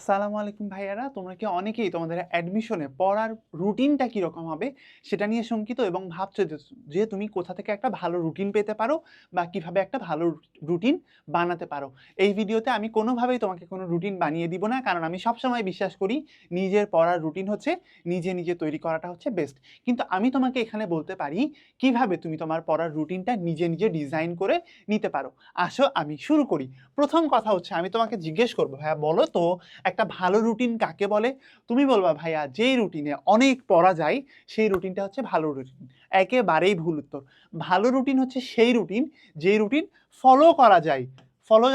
আসসালামু আলাইকুম ভাইয়ারা, তোমরা কি অনেকেই তোমাদের অ্যাডমিশনে পড়ার রুটিনটা কীরকম হবে সেটা নিয়ে শঙ্কিত এবং ভাবছ যে যে তুমি কোথা থেকে একটা ভালো রুটিন পেতে পারো বা কীভাবে একটা ভালো রুটিন বানাতে পারো। এই ভিডিওতে আমি কোনোভাবেই তোমাকে কোনো রুটিন বানিয়ে দিব না, কারণ আমি সবসময় বিশ্বাস করি নিজের পড়ার রুটিন হচ্ছে নিজে নিজে তৈরি করাটা হচ্ছে বেস্ট কিন্তু আমি তোমাকে এখানে বলতে পারি কীভাবে তুমি তোমার পড়ার রুটিনটা নিজে নিজে ডিজাইন করে নিতে পারো। আসো আমি শুরু করি। প্রথম কথা হচ্ছে আমি তোমাকে জিজ্ঞেস করব হ্যাঁ বলো তো একটা ভালো রুটিন কাকে বলে? তুমি বলবা, ভাইয়া, যেই রুটিনে অনেক পড়া যায়, সেই রুটিনটা হচ্ছে ভালো রুটিন একেবারেই ভুল উত্তর। ভালো রুটিন হচ্ছে সেই রুটিন যেই রুটিন ফলো করা যায়। ফলো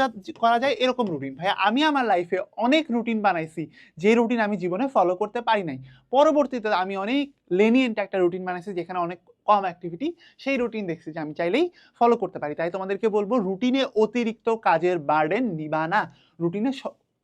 করা যায় এরকম রুটিন ভাইয়া, আমি আমার লাইফে অনেক রুটিন বানাইছি, যে রুটিন আমি জীবনে ফলো করতে পারি নাই। পরবর্তীতে আমি অনেক লেনিয়েন্ট একটা রুটিন বানাইছি, যেখানে অনেক কম অ্যাক্টিভিটি সেই রুটিন দেখছি যে আমি চাইলেই ফলো করতে পারি। তাই তোমাদেরকে বলব রুটিনে অতিরিক্ত কাজের বার্ডেন নিবা না। রুটিনে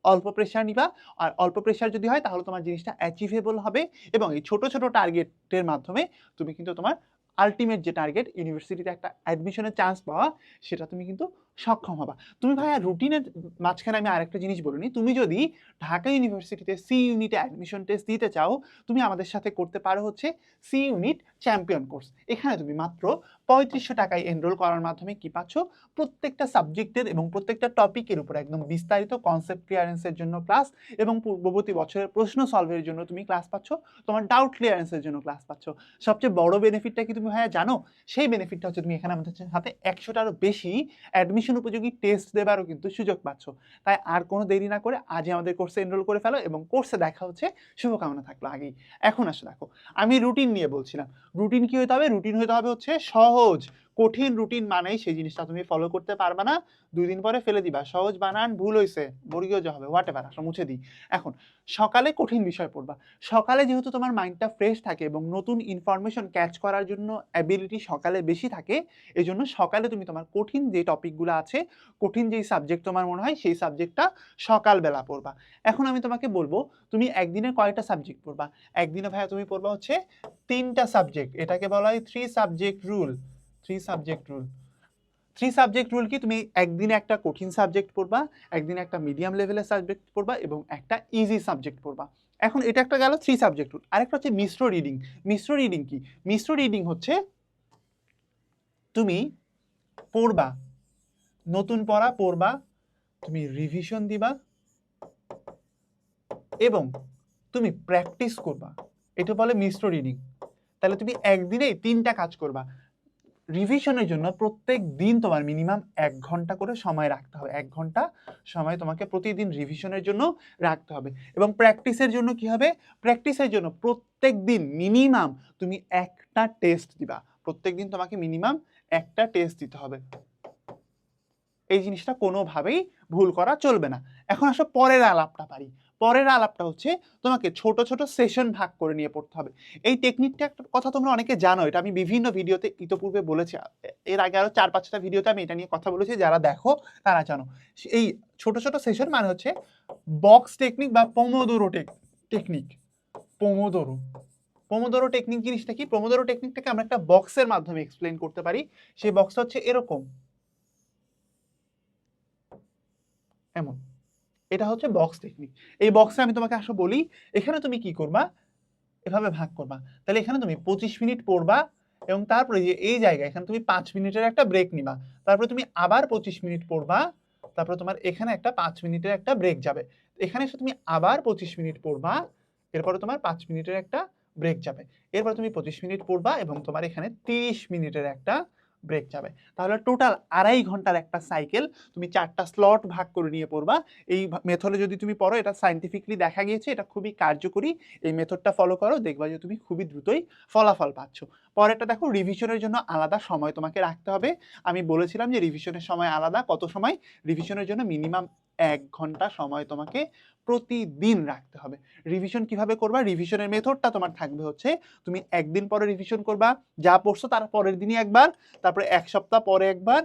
অল্প প্রেশার নিবা। আর অল্প প্রেশার যদি হয়, তাহলে তোমার জিনিসটা অ্যাচিভেবল হবে এবং এই ছোট ছোট টার্গেটের মাধ্যমে তুমি কিন্তু তোমার আলটিমেট যে টার্গেট ইউনিভার্সিটিতে একটা অ্যাডমিশনের চান্স পাওয়া, সেটা তুমি কিন্তু সক্ষম হবা। তুমি ভাইয়া রুটিনের মাঝখানে আমি আরেকটা জিনিস বলিনি। তুমি যদি ঢাকা ইউনিভার্সিটিতে সি ইউনিটে অ্যাডমিশন টেস্ট দিতে চাও, তুমি আমাদের সাথে করতে পারো হচ্ছে সি ইউনিট চ্যাম্পিয়ন কোর্স এখানে তুমি মাত্র পঁয়ত্রিশশো টাকায় এনরোল করার মাধ্যমে কি পাচ্ছ? প্রত্যেকটা সাবজেক্টের এবং প্রত্যেকটা টপিকের উপর একদম বিস্তারিত কনসেপ্ট ক্লিয়ারেন্সের জন্য ক্লাস এবং পূর্ববর্তী বছরের প্রশ্ন সলভের জন্য তুমি ক্লাস পাচ্ছ। তোমার ডাউট ক্লিয়ারেন্সের জন্য ক্লাস পাচ্ছ। সবচেয়ে বড় বেনিফিটটা কি তুমি ভাইয়া জানো? সেই বেনিফিটটা হচ্ছে তুমি এখানে আমাদের সাথে একশোটারও বেশি অ্যাডমিশন উপযোগী টেস্ট দেবারও কিন্তু সুযোগ পাচ্ছ। তাই আর কোনো দেরি না করে আজই আমাদের কোর্সে এনরোল করে ফেলো এবং কোর্সে দেখা হচ্ছে, শুভকামনা থাকল আগেই। এখন আসো দেখো, আমি রুটিন নিয়ে বলছিলাম। রুটিন কি হতে হবে? রুটিন হতে হবে হচ্ছে সহজ কঠিন রুটিন মানেই সেই জিনিসটা তুমি ফলো করতে পারবে না। দুই দিন পরে ফেলে দিবা। সহজ বানান, ভুল হয়েছে বর্গীয় যা হবে হোয়াট এভার আসলে মুছে দিই। এখন, সকালে কঠিন বিষয় পড়বা। সকালে যেহেতু তোমার মাইন্ডটা ফ্রেশ থাকে এবং নতুন ইনফরমেশন ক্যাচ করার জন্য অ্যাবিলিটি সকালে বেশি থাকে এই জন্য সকালে তুমি তোমার কঠিন যে টপিকগুলো আছে, কঠিন যেই সাবজেক্ট তোমার মনে হয়, সেই সাবজেক্টটা সকালবেলা পড়বা। এখন আমি তোমাকে বলব, তুমি একদিনে কয়টা সাবজেক্ট পড়বা? একদিনে ভাইয়া তুমি পড়বা হচ্ছে তিনটা সাবজেক্ট এটাকে বলা হয় three subject rule three subject rule three subject rule কি? তুমি একদিনে একটা কঠিন সাবজেক্ট পড়বা, একদিনে একটা মিডিয়াম লেভেলের সাবজেক্ট পড়বা এবং একটা ইজি সাবজেক্ট পড়বা। এখন এটা একটা গেল থ্রি সাবজেক্ট রুল আরেকটা হচ্ছে মিশ্র রিডিং মিশ্র রিডিং কি? মিশ্র রিডিং হচ্ছে তুমি পড়বা, নতুন পড়া পড়বা, তুমি রিভিশন দিবা এবং তুমি প্র্যাকটিস করবা। এটা বলে মিশ্র রিডিং তাহলে তুমি একদিনেই তিনটা কাজ করবা। রিভিশনের জন্য প্রত্যেক দিন তোমার মিনিমাম এক ঘণ্টা করে সময় রাখতে হবে। এক ঘণ্টা সময় তোমাকে প্রতিদিন রিভিশনের জন্য রাখতে হবে। এবং প্র্যাকটিসের জন্য কি হবে? প্র্যাকটিসের জন্য প্রত্যেক দিন মিনিমাম তুমি একটা টেস্ট দিবা। প্রত্যেক দিন তোমাকে মিনিমাম একটা টেস্ট দিতে হবে। এই জিনিসটা কোনোভাবেই ভুল করা চলবে না। এখন আসো পরের আলাপটা পারি। পরের আলাপটা হচ্ছে তোমাকে ছোট ছোট সেশন ভাগ করে নিয়ে পড়তে হবে। এই টেকনিকটা একটা কথা তোমরা অনেকে জানো, এটা আমি বিভিন্ন ভিডিওতে ইতোপূর্বে বলেছি। এর আগে আরও চার, পাঁচটা ভিডিওতে আমি এটা নিয়ে কথা বলেছি, যারা দেখো তারা জানো। এই ছোট ছোট সেশন মানে হচ্ছে বক্স টেকনিক বা Pomodoro technique Pomodoro Pomodoro technique জিনিসটা কি? পোমোদোরো টেকনিকটাকে আমরা একটা বক্সের মাধ্যমে এক্সপ্লেন করতে পারি। সেই বক্সটা হচ্ছে এরকম। এমন। এটা হচ্ছে বক্স টেকনিক এই বক্সে আমি তোমাকে আসো বলি, এখানে তুমি কি করবা? এভাবে ভাগ করবা। তাহলে এখানে তুমি পঁচিশ মিনিট পড়বা এবং তারপরে যে এই জায়গায়, এখানে তুমি পাঁচ মিনিটের একটা ব্রেক নিবা। তারপরে তুমি আবার পঁচিশ মিনিট পড়বা, তারপরে তোমার এখানে একটা পাঁচ মিনিটের একটা ব্রেক যাবে। এখানে এসে তুমি আবার পঁচিশ মিনিট পড়বা, এরপরে তোমার পাঁচ মিনিটের একটা ব্রেক যাবে। এরপর তুমি পঁচিশ মিনিট পড়বা এবং তোমার এখানে তিরিশ মিনিটের একটা ব্রেক যাবে। তাহলে টোটাল আড়াই ঘণ্টার একটা সাইকেল তুমি চারটা স্লট ভাগ করে নিয়ে পড়বা। এই মেথডে যদি তুমি পড়ো, এটা সাইন্টিফিকলি দেখা গিয়েছে, এটা খুবই কার্যকরী। এই মেথডটা ফলো করো, দেখবা যে তুমি খুবই দ্রুতই ফলাফল পাচ্ছ। পরেরটা দেখো রিভিশনের জন্য আলাদা সময় তোমাকে রাখতে হবে। আমি বলেছিলাম যে রিভিশনের সময় আলাদা। কত সময়? রিভিশনের জন্য মিনিমাম এক ঘণ্টা সময় তোমাকে প্রতিদিন রাখতে হবে। রিভিশন কীভাবে করবা? রিভিশনের মেথডটা তোমার থাকবে হচ্ছে, তুমি একদিন পরে রিভিশন করবা, যা পড়ছো তার পরের দিনই একবার, তারপরে এক সপ্তাহ পরে একবার,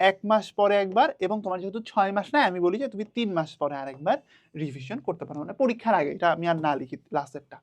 এক মাস পরে একবার, এবং তোমার যেহেতু ছয় মাস নয় আমি বলি যে তুমি তিন মাস পরে আরেকবার রিভিশন করতে পারো। মানে পরীক্ষার আগে, এটা আমি আর না লিখি লাস্টেরটা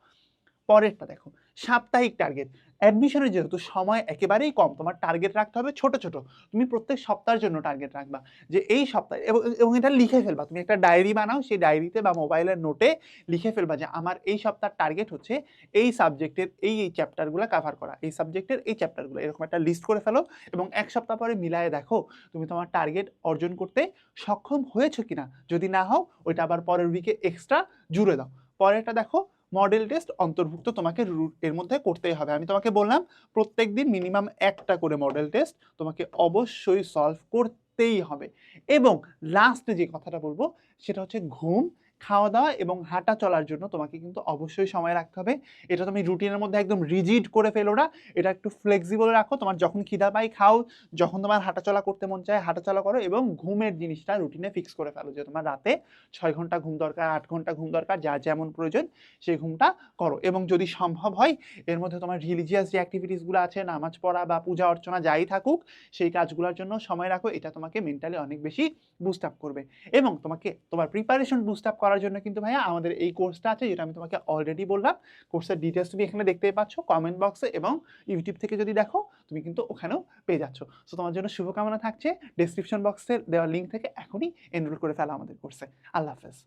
পরেরটা দেখো, সাপ্তাহিক টার্গেট অ্যাডমিশনের যেহেতু সময় একেবারেই কম, তোমার টার্গেট রাখতে হবে ছোট ছোট। তুমি প্রত্যেক সপ্তাহের জন্য টার্গেট রাখবা। যে এই সপ্তাহে, এবং এটা লিখে ফেলবা। তুমি একটা ডায়েরি বানাও, সেই ডায়েরিতে বা মোবাইলের নোটে লিখে ফেলবা যে আমার এই সপ্তাহের টার্গেট হচ্ছে এই সাবজেক্টের এই এই চ্যাপ্টারগুলো কাভার করা। এই সাবজেক্টের এই চ্যাপ্টারগুলো এরকম একটা লিস্ট করে ফেলো। এবং এক সপ্তাহ পরে মিলায়ে দেখো, তুমি তোমার টার্গেট অর্জন করতে সক্ষম হয়েছো কিনা? যদি না হও, ওইটা আবার পরের উইকে এক্সট্রা জুড়ে দাও। পরেরটা দেখো মডেল টেস্ট অন্তর্ভুক্ত তোমাকে এর মধ্যে করতেই হবে। আমি তোমাকে বললাম প্রত্যেক দিন মিনিমাম একটা করে মডেল টেস্ট তোমাকে অবশ্যই সলভ করতেই হবে। এবং লাস্টে যে কথাটা বলব, সেটা হচ্ছে ঘুম খাওয়া দাওয়া এবং হাঁটা চলার জন্য তোমাকে কিন্তু অবশ্যই সময় রাখতে হবে। এটা তুমি রুটিনের মধ্যে একদম রিজিড করে ফেলো না। এটা একটু ফ্লেক্সিবল রাখো। তোমার যখন খিদা পাই খাও। যখন তোমার হাঁটাচলা করতে মন চায়, হাঁটাচলা করো এবং ঘুমের জিনিসটা রুটিনে ফিক্স করে ফেলো যে তোমার রাতে ছয় ঘণ্টা ঘুম দরকার, আট ঘণ্টা ঘুম দরকার, যা যেমন প্রয়োজন সেই ঘুমটা করো। এবং যদি সম্ভব হয়, এর মধ্যে তোমার রিলিজিয়াস যে অ্যাক্টিভিটিসগুলো আছে, নামাজ পড়া বা পূজা অর্চনা যাই থাকুক, সেই কাজগুলোর জন্য সময় রাখো। এটা তোমাকে মেন্টালি অনেক বেশি বুস্ট আপ করবে। এবং তোমাকে, তোমার প্রিপারেশন বুস্ট আপ করার জন্য কিন্তু ভাইয়া আমাদের এই কোর্সটা আছে, যেটা আমি তোমাকে অলরেডি বললাম। কোর্সের ডিটেলস তুমি এখানে দেখতে পাচ্ছ কমেন্ট বক্সে এবং ইউটিউব থেকে যদি দেখো, তুমি কিন্তু ওখানেও পেয়ে যাচ্ছ। সো তোমার জন্য শুভকামনা থাকছে। ডিসক্রিপশন বক্সের দেওয়া লিঙ্ক থেকে এখনই এনরোল করে ফেলা আমাদের কোর্সে আল্লাহ হাফেজ।